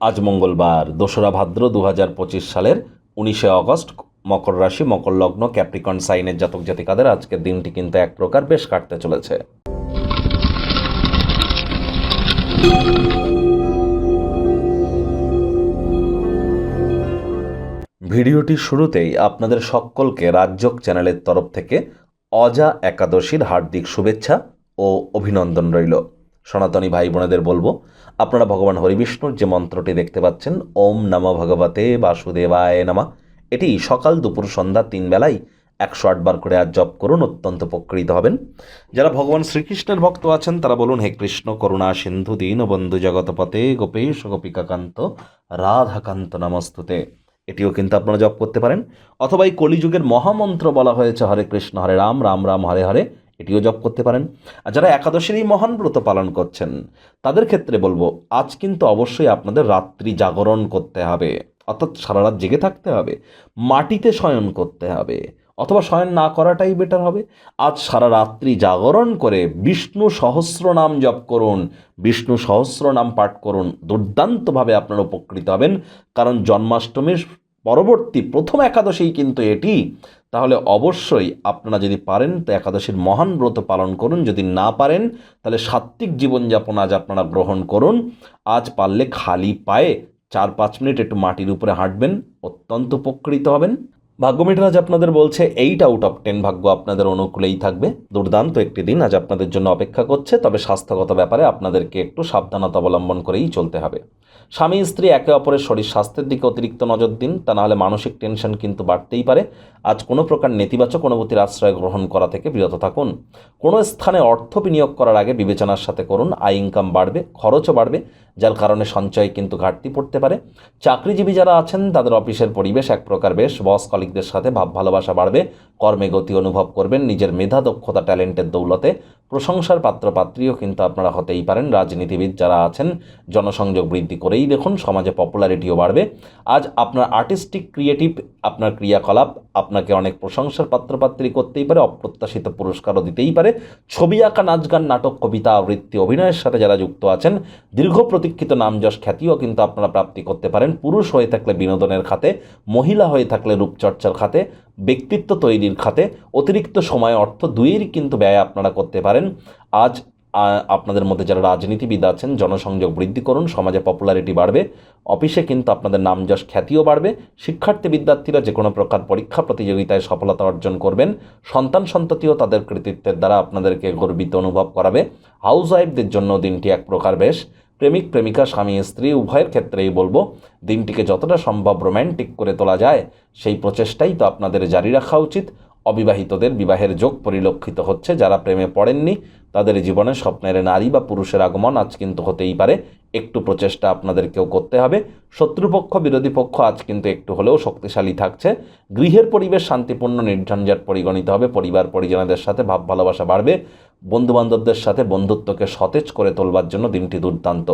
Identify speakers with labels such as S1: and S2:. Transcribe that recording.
S1: আজ মঙ্গলবার, দোসরা ভাদ্র দু পঁচিশ সালের উনিশে অগস্ট, মকর রাশি, মকর লগ্ন ক্যাপ্রিকন সাইনের জাতক জাতিকাদের আজকের দিনটি কিন্তু এক প্রকার বেশ কাটতে চলেছে। ভিডিওটির শুরুতেই আপনাদের সকলকে রাজ্যক চ্যানেলের তরফ থেকে অজা একাদশীর হার্দিক শুভেচ্ছা ও অভিনন্দন রইল। সনাতনী ভাই বোনেদের বলব, আপনারা ভগবান হরিবিষ্ণুর যে মন্ত্রটি দেখতে পাচ্ছেন, ওম নম ভগবতে বাসুদেবায় নমা। এটি সকাল দুপুর সন্ধ্যা তিন বেলায় একশো আটবার করে আর জপ করুন, অত্যন্ত উপকৃত হবেন। যারা ভগবান শ্রীকৃষ্ণের ভক্ত আছেন, তারা বলুন, হে কৃষ্ণ, করুণা, সিন্ধু, দীন, বন্ধু জগতপতে গোপেশ, গোপিকাকান্ত, রাধাকান্ত, নমস্তুতে। এটিও কিন্তু আপনারা জপ করতে পারেন। অথবা এই কলিযুগের মহামন্ত্র বলা হয়েছে, হরে কৃষ্ণ, হরে রাম রাম রাম, হরে হরে। এটিও জপ করতে পারেন। আর যারা একাদশীর এই মহান ব্রত পালন করছেন, তাদের ক্ষেত্রে বলব, আজ কিন্তু অবশ্যই আপনাদের রাত্রি জাগরণ করতে হবে। অর্থাৎ সারা রাত জেগে থাকতে হবে, মাটিতে শয়ন করতে হবে, অথবা শয়ন না করাটাই বেটার হবে। আজ সারা রাত্রি জাগরণ করে বিষ্ণু সহস্র নাম জপ করুন, বিষ্ণু সহস্র নাম পাঠ করুন, দুর্দান্তভাবে আপনারা উপকৃত হবেন। কারণ জন্মাষ্টমীর পরবর্তী প্রথম একাদশেই কিন্তু এটি। তাহলে অবশ্যই আপনারা যদি পারেন, তো একাদশীর মহান ব্রত পালন করুন। যদি না পারেন, তাহলে সাত্ত্বিক জীবনযাপন আজ আপনারা গ্রহণ করুন। আজ পারলে খালি পায়ে চার পাঁচ মিনিট একটু মাটির উপরে হাঁটবেন, অত্যন্ত উপকৃত হবেন। ভাগ্য মিটার আজ আপনাদের বলছে এইট আউট অফ টেন ভাগ্য আপনাদের অনুকূলেই থাকবে। দুর্দান্ত একটি দিন আজ আপনাদের জন্য অপেক্ষা করছে, তবে স্বাস্থ্যগত ব্যাপারে আপনাদেরকে একটু সাবধানতা অবলম্বন করেই চলতে হবে। স্বামী, স্ত্রী, একে অপরের শরীর স্বাস্থ্যের দিকে অতিরিক্ত নজর দিন, তা নাহলে মানসিক টেনশন কিন্তু বাড়তেই পারে। আজ কোনো প্রকার নেতিবাচক অনুভূতির আশ্রয় গ্রহণ করা থেকে বিরত থাকুন। কোনো স্থানে অর্থ বিনিয়োগ করার আগে বিবেচনার সাথে করুন, আয় ইনকাম বাড়বে, খরচও বাড়বে, যার কারণে সঞ্চয় কিন্তু ঘাটতি পড়তে পারে। চাকরিজীবী যারা আছেন, তাদের অফিসের পরিবেশ এক প্রকার বেশ বস কলিকদের সাথে ভাব ভালোবাসা বাড়বে। কর্মে গতি অনুভব করবেন, নিজের মেধা, দক্ষতা, ট্যালেন্টের দৌলতে। প্রশংসার পাত্রপাত্রীও কিন্তু আপনারা হতেই পারেন। রাজনীতিবিদ যারা আছেন, জনসংযোগ বৃদ্ধি করেই দেখুন, সমাজে পপুলারিটিও বাড়বে। আজ আপনার আর্টিস্টিক ক্রিয়েটিভ আপনার ক্রিয়াকলাপ আপনাকে অনেক প্রশংসার পাত্রপাত্রী করতেই পারে, অপ্রত্যাশিত পুরস্কারও দিতেই পারে। ছবি আঁকা, নাচ গান, নাটক, কবিতা, আবৃত্তি, অভিনয়ের সাথে যারা যুক্ত আছেন, দীর্ঘ প্রতীক্ষিত নামযশ খ্যাতিও কিন্তু আপনারা প্রাপ্তি করতে পারেন। পুরুষ হয়ে থাকলে বিনোদনের খাতে, মহিলা হয়ে থাকলে রূপচর্চার খাতে। ব্যক্তিত্ব তৈরির খাতে অতিরিক্ত সময়, অর্থ দুইয়েরই কিন্তু ব্যয় আপনারা করতে পারেন। আজ আপনাদের মধ্যে যারা রাজনীতিবিদ আছেন, জনসংযোগ বৃদ্ধি করুন, সমাজে পপুলারিটি বাড়বে, অফিসে কিন্তু আপনাদের নামযশ খ্যাতিও বাড়বে, শিক্ষার্থী বিদ্যার্থীরা যে কোনো প্রকার পরীক্ষা প্রতিযোগিতায় সফলতা অর্জন করবেন, সন্তান সন্ততিও তাদের কৃতিত্বের দ্বারা আপনাদেরকে গর্বিত অনুভব করাবে। হাউস ওয়াইফদের জন্য দিনটি এক প্রকার বেশ। প্রেমিক, প্রেমিকা, স্বামী, স্ত্রী, উভয়ের ক্ষেত্রেই বলব, দিনটিকে যতটা সম্ভব রোম্যান্টিক করে তোলা যায়, সেই প্রচেষ্টাই তো আপনাদের জারি রাখা উচিত। অবিবাহিতদের বিবাহের যোগ পরিলক্ষিত হচ্ছে, যারা প্রেমে পড়েননি, তাদের জীবনে স্বপ্নের নারী বা পুরুষের আগমন আজ কিন্তু হতেই পারে। একটু প্রচেষ্টা আপনাদেরকেও করতে হবে। শত্রুপক্ষ, বিরোধী পক্ষ আজ কিন্তু একটু হলেও শক্তিশালী থাকছে। গৃহের পরিবেশ শান্তিপূর্ণ, নির্ঝঞ্ঝাট পরিগণিত হবে পরিবার পরিজনদের সাথে ভাব ভালোবাসা বাড়বে। বন্ধুবান্ধবদের সাথে বন্ধুত্বকে সতেজ করে তোলবার জন্য দিনটি দুর্দান্ত।